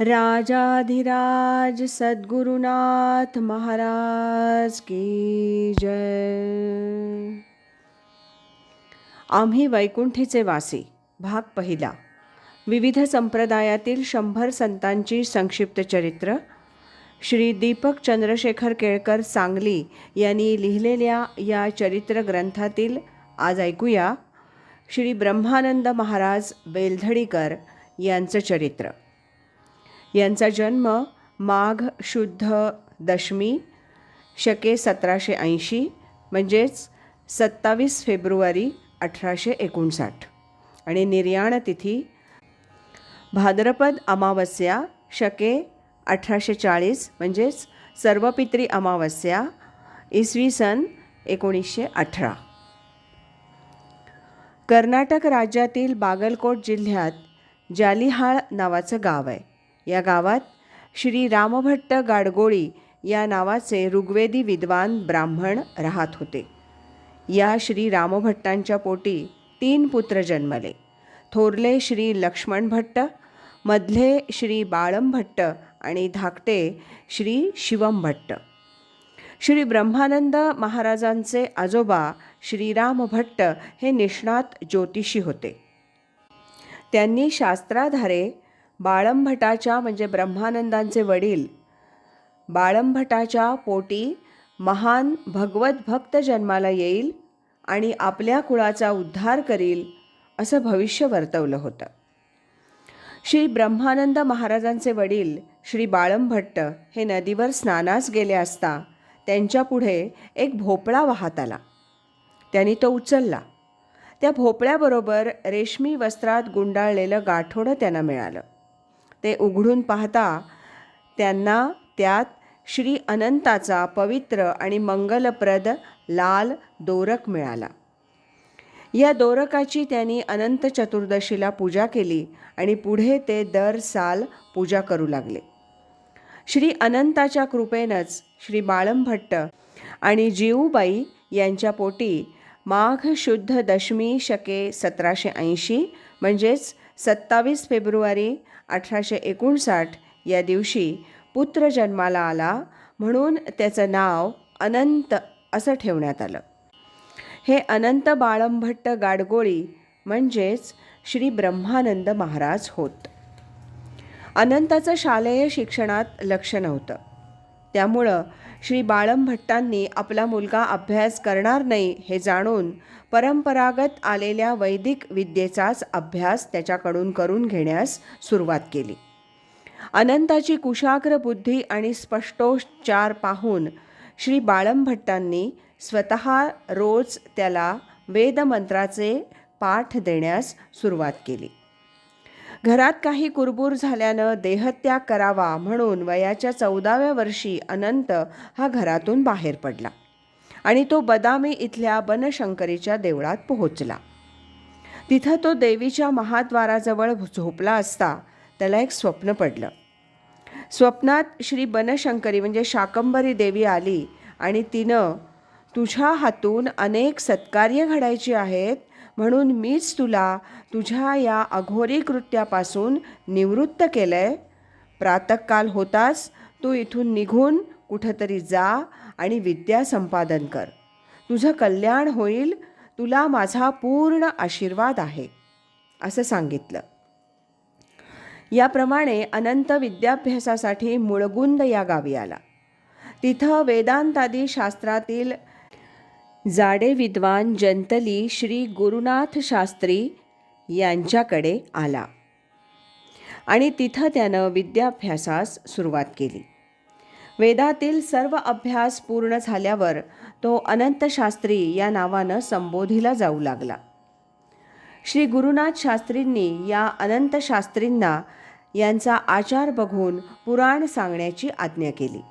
राजाधिराज सद्गुरुनाथ महाराज की जय. आम्ही वैकुंठीचे वासी भाग पहिला. विविध संप्रदायातील शंभर संतांची संक्षिप्त चरित्र. श्री दीपक चंद्रशेखर केळकर सांगली यांनी लिहिलेल्या या चरित्र ग्रंथातील आज ऐकूया श्री ब्रह्मानंद महाराज बेलधडीकर यांचं चरित्र. यांचा जन्म माघ शुद्ध दशमी शके सतराशे ऐंशी म्हणजेच सत्तावीस फेब्रुवारी अठराशे एकोणसाठ. आणि निर्याण तिथी भाद्रपद अमावस्या शके अठराशे चाळीस म्हणजेच सर्वपित्री अमावस्या इसवी सन एकोणीसशे अठरा. कर्नाटक राज्यातील बागलकोट जिल्ह्यात जालिहाळ नावाचं गाव आहे. या गावात श्री रामभट्ट गाडगोळी या नावाचे ऋग्वेदी विद्वान ब्राह्मण राहत होते. या श्री रामभट्टांच्या पोटी तीन पुत्र जन्मले. थोरले श्री लक्ष्मण भट्ट मधले श्री बाळम भट्ट आणि धाकटे श्री शिवम भट्ट. श्री ब्रह्मानंद महाराजांचे आजोबा श्रीराम भट्ट हे निष्णात ज्योतिषी होते. त्यांनी शास्त्राधारे बाळंभटाच्या म्हणजे ब्रह्मानंदांचे वडील. बाळंभटाच्या पोटी महान भगवत भक्त जन्माला येईल आणि आपल्या कुळाचा उद्धार करील असं भविष्य वर्तवलं होतं. श्री ब्रह्मानंद महाराजांचे वडील श्री बाळंभट्ट हे नदीवर स्नानास गेले असता त्यांच्यापुढे एक भोपळा वाहत आला. त्यांनी तो उचलला. त्या भोपळ्याबरोबर रेशमी वस्त्रात गुंडाळलेलं गाठोडं त्यांना मिळालं. ते उघडून पाहता त्यांना त्यात श्री अनंताचा पवित्र आणि मंगलप्रद लाल दोरक मिळाला. या दोरकाची त्यांनी अनंत चतुर्दशीला पूजा केली आणि पुढे ते दर साल पूजा करू लागले. श्री अनंताच्या कृपेनंच श्री बाळंभट्ट आणि जीऊबाई यांच्या पोटी माघ शुद्ध दशमी शके सतराशे ऐंशी म्हणजेच सत्तावीस फेब्रुवारी अठराशे एकोणसाठ या दिवशी पुत्र जन्माला आला म्हणून त्याचं नाव अनंत असं ठेवण्यात आलं. हे अनंत बाळंभट्ट गाडगोळी म्हणजेच श्री ब्रह्मानंद महाराज होत. अनंताचं शालेय शिक्षणात लक्ष नव्हतं. त्यामुळं श्री बाळंभट्टांनी आपला मुलगा अभ्यास करणार नाही हे जाणून परंपरागत आलेल्या वैदिक विद्येचाच अभ्यास त्याच्याकडून करून घेण्यास सुरुवात केली. अनंताची कुशाग्र बुद्धी आणि स्पष्टोच्चार पाहून श्री बाळंभट्टांनी स्वतः रोज त्याला वेदमंत्राचे पाठ देण्यास सुरुवात केली. घरात काही कुरबूर झाल्यानं देहत्याग करावा म्हणून वयाच्या चौदाव्या वर्षी अनंत हा घरातून बाहेर पडला आणि तो बदामी इथल्या बनशंकरीच्या देवळात पोहोचला. तिथं तो देवीच्या महाद्वाराजवळ झोपला असता त्याला एक स्वप्न पडलं. स्वप्नात श्री बनशंकरी म्हणजे शाकंबरी देवी आली आणि तिनं तुझ्या हातून अनेक सत्कार्य घडायची आहेत म्हणून मीच तुला तुझ्या या अघोरी कृत्यापासून निवृत्त केलं आहे प्रातकाल होताच तू इथून निघून कुठंतरी जा आणि विद्या संपादन कर. तुझं कल्याण होईल तुला माझा पूर्ण आशीर्वाद आहे असं सांगितलं. याप्रमाणे अनंत विद्याभ्यासासाठी मुळगुंद या गावी आला. तिथं वेदांतादी शास्त्रातील जाडे विद्वान जंतली श्री गुरुनाथ शास्त्री यांच्याकडे आला. आणि तिथं त्यानं विद्याभ्यासास सुरुवात केली. वेदातील सर्व अभ्यास पूर्ण झाल्यावर तो अनंत शास्त्री या नावानं संबोधीला जाऊ लागला. श्री गुरुनाथ शास्त्रींनी या अनंत शास्त्रींना यांचा आचार बघून पुराण सांगण्याची आज्ञा केली.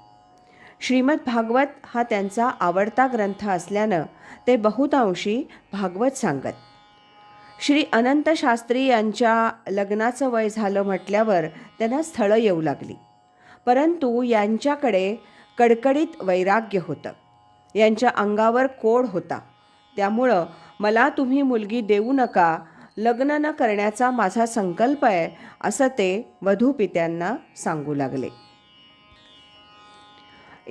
श्रीमद भागवत हा त्यांचा आवडता ग्रंथ असल्यानं ते बहुतांशी भागवत सांगत. श्री अनंत शास्त्री यांच्या लग्नाचं वय झालं म्हटल्यावर त्यांना स्थळं येऊ लागली. परंतु यांच्याकडे कडकडीत वैराग्य होतं. यांच्या अंगावर कोड होता. त्यामुळं मला तुम्ही मुलगी देऊ नका लग्न न करण्याचा माझा संकल्प आहे असं ते वधूपित्यांना सांगू लागले.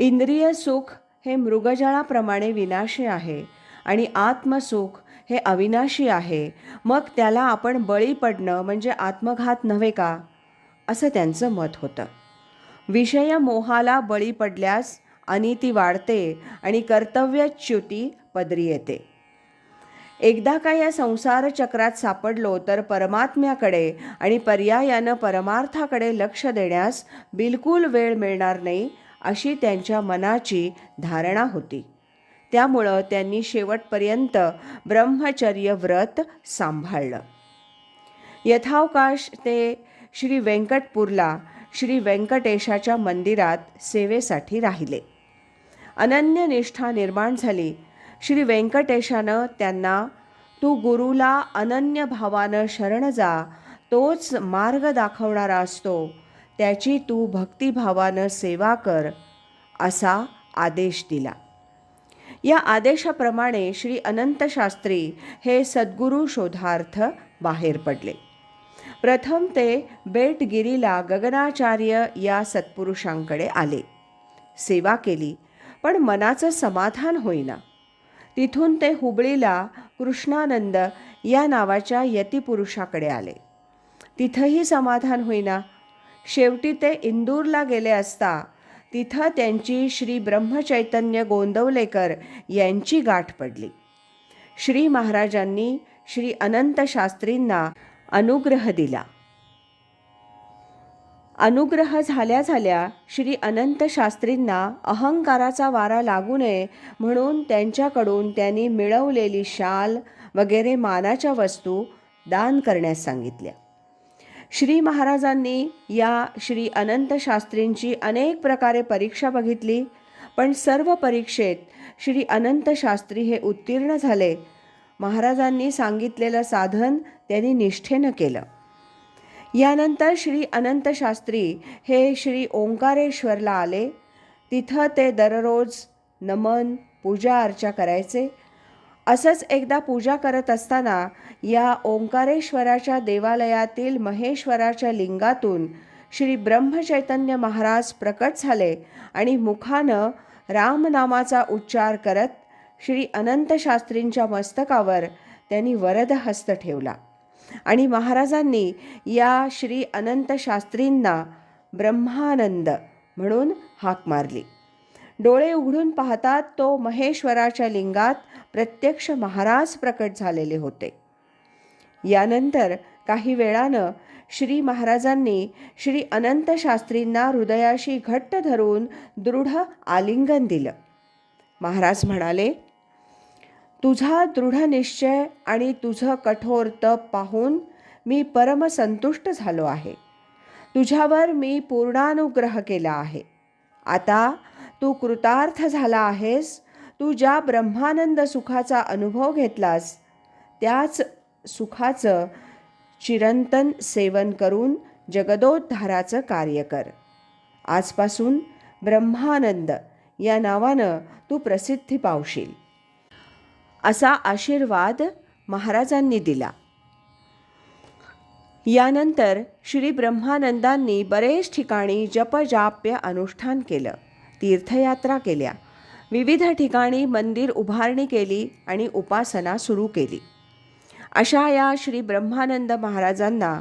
इंद्रिय सुख हे मृगजळाप्रमाणे विनाशी आहे आणि आत्मसुख हे अविनाशी आहे. मग त्याला आपण बळी पडणं म्हणजे आत्मघात नव्हे का? असं त्यांचं मत होतं. विषय मोहाला बळी पडल्यास अनिती वाढते आणि कर्तव्यच्युती पदरी येते. एकदा का या संसार चक्रात सापडलो तर परमात्म्याकडे आणि पर्यायानं परमार्थाकडे लक्ष देण्यास बिलकुल वेळ मिळणार नाही अशी त्यांच्या मनाची धारणा होती. त्यामुळं त्यांनी शेवटपर्यंत ब्रह्मचर्य व्रत सांभाळलं. यथावकाश ते श्री व्यंकटपूरला श्री व्यंकटेशाच्या मंदिरात सेवेसाठी राहिले. अनन्य निष्ठा निर्माण झाली. श्री व्यंकटेशानं त्यांना तू गुरुला अनन्य भावानं शरण जा तोच मार्ग दाखवणारा असतो त्याची तू भक्तिभावानं सेवा कर असा आदेश दिला. या आदेशाप्रमाणे श्री अनंत शास्त्री हे सद्गुरू शोधार्थ बाहेर पडले. प्रथम ते बेटगिरीला गगनाचार्य या सत्पुरुषांकडे आले. सेवा केली पण मनाचं समाधान होईना. तिथून ते हुबळीला कृष्णानंद या नावाच्या यतिपुरुषाकडे आले. तिथंही समाधान होईना शेवटी ते इंदूरला गेले असता. तिथं त्यांची श्री ब्रह्मचैतन्य गोंदवलेकर यांची गाठ पडली. श्री महाराजांनी श्री अनंत शास्त्रींना अनुग्रह दिला. अनुग्रह झाल्या झाल्या श्री अनंत शास्त्रींना अहंकाराचा वारा लागू नये म्हणून त्यांच्याकडून त्यांनी मिळवलेली शाल वगैरे मानाच्या वस्तू दान करण्यास सांगितल्या. श्री महाराजांनी या श्री अनंत शास्त्रींची अनेक प्रकारे परीक्षा बघितली पण सर्व परीक्षेत श्री अनंत शास्त्री हे उत्तीर्ण झाले. महाराजांनी सांगितलेलं साधन त्यांनी निष्ठेनं केलं. यानंतर श्री अनंत शास्त्री हे श्री ओंकारेश्वरला आले. तिथं ते दररोज नमन पूजा अर्चा करायचे. असंच एकदा पूजा करत असताना या ओंकारेश्वराच्या देवालयातील महेश्वराच्या लिंगातून श्री ब्रह्मचैतन्य महाराज प्रकट झाले आणि मुखानं रामनामाचा उच्चार करत श्री अनंत शास्त्रींच्या मस्तकावर त्यांनी वरदहस्त ठेवला. आणि महाराजांनी या श्री अनंत शास्त्रींना ब्रह्मानंद म्हणून हाक मारली. डोळे उघडून पाहतात तो महेश्वराच्या लिंगात प्रत्यक्ष महाराज प्रकट झालेले होते. यानंतर काही वेळानं श्री महाराजांनी श्री अनंत शास्त्रींना हृदयाशी घट्ट धरून दृढ आलिंगन दिलं. महाराज म्हणाले तुझा दृढ निश्चय आणि तुझं कठोर तप पाहून मी परमसंतुष्ट झालो आहे. तुझ्यावर मी पूर्णानुग्रह केला आहे. आता तू कृतार्थ झाला आहेस तू ज्या ब्रह्मानंद सुखाचा अनुभव घेतलास त्याच सुखाचं चिरंतन सेवन करून जगदोद्धाराचं कार्य कर. आजपासून ब्रह्मानंद या नावानं तू प्रसिद्धी पावशील. असा आशीर्वाद महाराजांनी दिला. यानंतर श्री ब्रह्मानंदांनी बरेच ठिकाणी जपजाप्य अनुष्ठान केलं. तीर्थयात्रा केल्या. विविध ठिकाणी मंदिर उभारणी केली आणि उपासना सुरू केली. अशा या श्री ब्रह्मानंद महाराजांना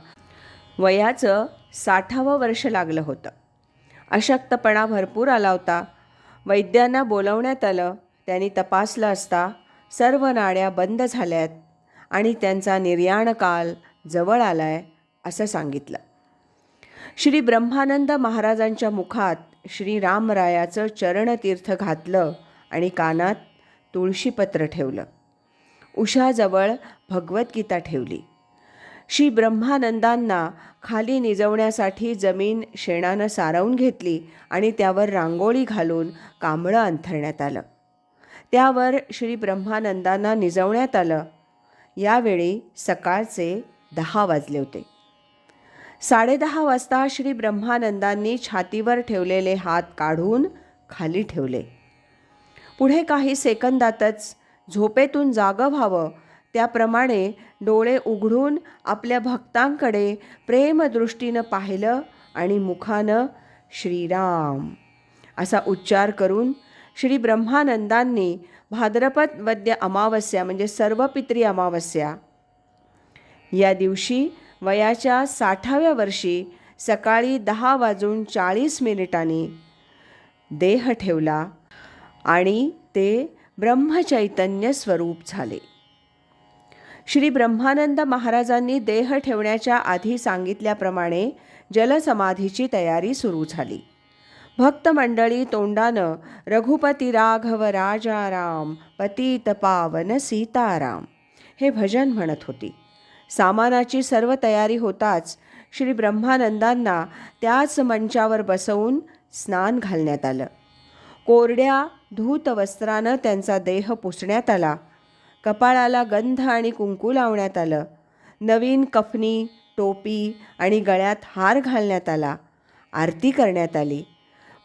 वयाचं साठावं वर्ष लागलं होतं. अशक्तपणा भरपूर आला होता. वैद्यांना बोलवण्यात आलं. त्यांनी तपासलं असता सर्व नाड्या बंद झाल्यात आणि त्यांचा निर्याण काल जवळ आलाय असं सांगितलं. श्री ब्रह्मानंद महाराजांच्या मुखात श्रीरामरायाचं चरणतीर्थ घातलं आणि कानात तुळशीपत्र ठेवलं. उषाजवळ भगवद्गीता ठेवली. श्री ब्रह्मानंदांना खाली निजवण्यासाठी जमीन शेणानं सारवून घेतली आणि त्यावर रांगोळी घालून कांबळं अंथरण्यात आलं. त्यावर श्री ब्रह्मानंदांना निजवण्यात आलं. यावेळी सकाळचे दहा वाजले होते. साडेदहा वाजता श्री ब्रह्मानंदांनी छातीवर ठेवलेले हात काढून खाली ठेवले. पुढे काही सेकंदातच झोपेतून जागं व्हावं त्याप्रमाणे डोळे उघडून आपल्या भक्तांकडे प्रेमदृष्टीनं पाहिलं आणि मुखानं श्रीराम असा उच्चार करून श्री ब्रह्मानंदांनी भाद्रपद वद्य अमावस्या म्हणजे सर्व पित्री अमावस्या या दिवशी वयाच्या साठाव्या वर्षी सकाळी दहा वाजून चाळीस मिनिटांनी देह ठेवला आणि ते ब्रह्मचैतन्य स्वरूप झाले. श्री ब्रह्मानंद महाराजांनी देह ठेवण्याच्या आधी सांगितल्याप्रमाणे जलसमाधीची तयारी सुरू झाली. भक्त मंडळी तोंडानं रघुपती राघव राजाराम पतित पावन सीताराम हे भजन म्हणत होती. सामानाची सर्व तयारी होताच श्री ब्रह्मानंदांना त्याच मंचावर बसवून स्नान घालण्यात आलं. कोरड्या धूत वस्त्रानं त्यांचा देह पुसण्यात आला. कपाळाला गंध आणि कुंकू लावण्यात आलं. नवीन कफनी टोपी आणि गळ्यात हार घालण्यात आला. आरती करण्यात आली.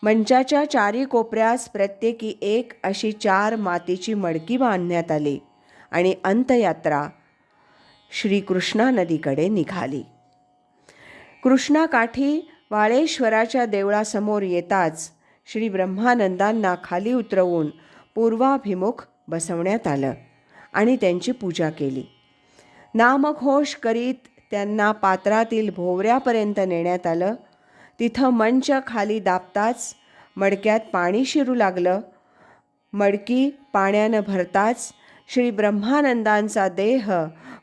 मंचाच्या चारी कोपऱ्यास प्रत्येकी एक अशी चार मातीची मडकी बांधण्यात आली आणि अंतयात्रा श्रीकृष्णा नदीकडे निघाली. कृष्णाकाठी वाळेश्वराच्या देवळासमोर येताच श्री ब्रह्मानंदांना खाली उतरवून पूर्वाभिमुख बसवण्यात आलं आणि त्यांची पूजा केली. नामघोष करीत त्यांना पात्रातील भोवऱ्यापर्यंत नेण्यात आलं. तिथं मंच खाली दाबताच मडक्यात पाणी शिरू लागलं. मडकी पाण्यानं भरताच श्री ब्रह्मानंदांचा देह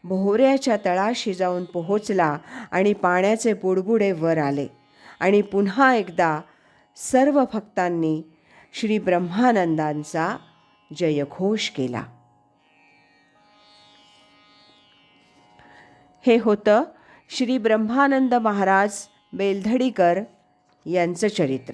भोवऱ्याच्या तळाशी जाऊन पोहोचला आणि पाण्याचे बुडबुडे वर आले. आणि पुन्हा एकदा सर्व भक्तांनी श्री ब्रह्मानंदांचा जयघोष केला. हे होतं श्री ब्रह्मानंद महाराज बेलधडीकर यांचं चरित्र.